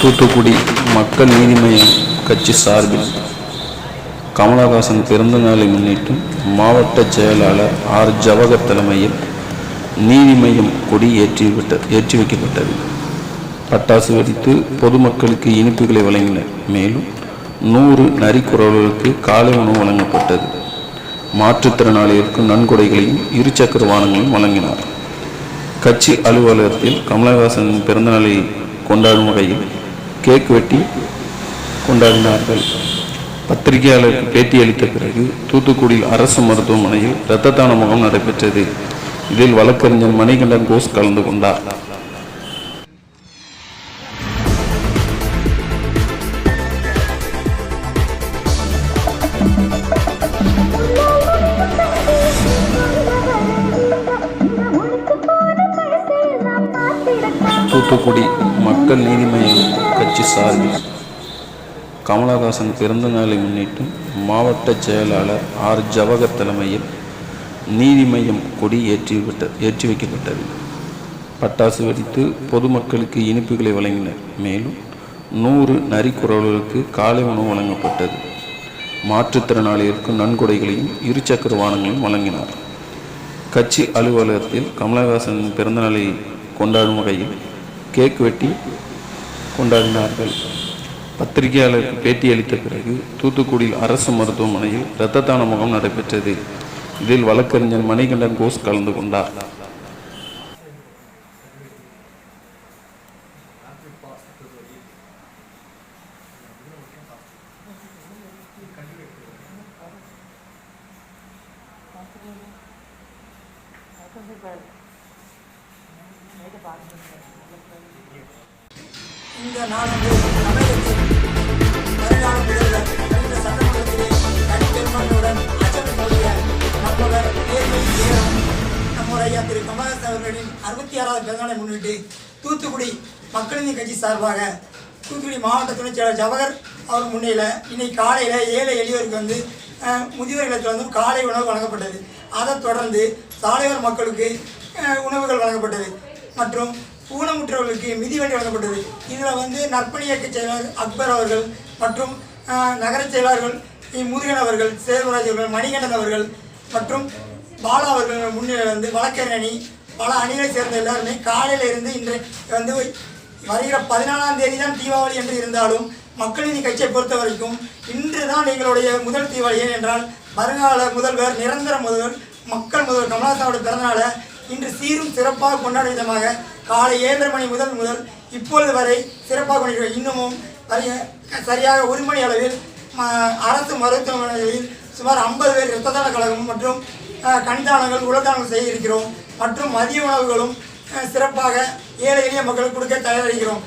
தூத்துக்குடி மக்கள் நீதி மய்யம் கட்சி சார்பில் கமலஹாசன் பிறந்த நாளை முன்னிட்டு மாவட்ட செயலாளர் ஆர். ஜவகர் தலைமையில் நீதி மய்யம் கொடி ஏற்றிவிட்ட ஏற்றி வைக்கப்பட்டது. பட்டாசு வெடித்து பொதுமக்களுக்கு இனிப்புகளை வழங்கினர் மேலும் நூறு நரிக்குறவர்களுக்கு காலை உணவு வழங்கப்பட்டது. மாற்றுத்திறனாளிகளுக்கு நன்கொடைகளையும் இருசக்கர வாகனங்களையும் வழங்கினார். கட்சி அலுவலகத்தில் கமலஹாசன் பிறந்தநாளை கொண்டாடும் வகையில் கேக் வெட்டி கொண்டாடினார்கள். பத்திரிகையாளருக்கு பேட்டியளித்த பிறகு தூத்துக்குடியில் அரசு மருத்துவமனையில் இரத்த தான முகாம் நடைபெற்றது. இதில் வழக்கறிஞர் மணிகண்டன் கோஸ் கலந்து கொண்டார். தூத்துக்குடி மக்கள் நீதி மய்யம் கட்சி சார்பில் கமலஹாசன் பிறந்த நாளை முன்னிட்டு மாவட்ட செயலாளர் ஆர். ஜவகர் தலைமையில் நீதி மய்யம் கொடி ஏற்றி விட்ட ஏற்றி வைக்கப்பட்டது. பட்டாசு வெடித்து பொதுமக்களுக்கு இனிப்புகளை வழங்கினர். மேலும் நூறு நரிக்குறவர்களுக்கு காலை உணவு வழங்கப்பட்டது. மாற்றுத்திறனாளிகளுக்கு நன்கொடைகளையும் இருசக்கர வாகனங்களையும் வழங்கினார். கட்சி அலுவலகத்தில் கமலஹாசன் பிறந்தநாளை கொண்டாடும் வகையில் கேக் வெட்டி கொண்டாடினார்கள். பத்திரிகையாளருக்கு பேட்டியளித்த பிறகு தூத்துக்குடியில் அரசு மருத்துவமனையில் இரத்த தான முகாம் நடைபெற்றது. இதில் வழக்கறிஞர் மணிகண்டன் கோஸ் கலந்து கொண்டார். இந்த நான் தமிழகத்தின் வருங்கால முதல்வர் கடந்த சட்டமன்றத்திலே நம்முடைய திரு கமலஹாசன் அவர்களின் அறுபத்தி ஆறாவது பிறந்தநாளை முன்னிட்டு தூத்துக்குடி மக்களின் கட்சி சார்பாக தூத்துக்குடி மாவட்ட துணைச் செயலர் ஜவஹர் அவர் முன்னிலையில் இன்னைக்கு காலையில் ஏழை எளியோருக்கு வந்து முதியோர் இல்லத்தில் வந்து காலை உணவு வழங்கப்பட்டது அதைத் தொடர்ந்து சாலையோர மக்களுக்கு உணவுகள் வழங்கப்பட்டது மற்றும் ஊனமுற்றவர்களுக்கு மிதிவண்டி வழங்கப்பட்டது. இதில் வந்து நற்பணி இயக்க செயலாளர் அக்பர் அவர்கள் மற்றும் நகர செயலாளர்கள் முருகன் அவர்கள் சேர்வராஜ் அவர்கள் மணிகண்டன் அவர்கள் மற்றும் பாலா அவர்கள் முன்னிலையில் வந்து வழக்கறிஞர் அணி பல அணிகளை சேர்ந்த எல்லாருமே காலையில் இருந்து இன்று வந்து வருகிற பதினாலாம் தேதி தான் தீபாவளி என்று இருந்தாலும் மக்கள் நீதி கட்சியை பொறுத்த வரைக்கும் இன்று தான் எங்களுடைய முதல் தீபாவளி. ஏனென்றால் வருங்கால முதல்வர் நிரந்தர முதல்வர் மக்கள் முதல்வர் கமலஹாசனோட பிறந்தநாளை இன்று சீரும் சிறப்பாக கொண்டாடும் விதமாக காலை ஏழரை மணி முதல் முதல் இப்பொழுது வரை சிறப்பாக கொண்டிருக்கிறோம் இன்னமும் சரியாக ஒரு மணி அளவில் ம- அரசு மருத்துவமனைகளில் சுமார் ஐம்பது பேர் இரத்த தான கழகம் மற்றும் கண்தானங்கள் கண் செய்திருக்கிறோம் செய்ய இருக்கிறோம். மற்றும் மதிய உணவுகளும் சிறப்பாக ஏழை எளிய மக்களுக்கு கொடுக்க தயாரிக்கிறோம்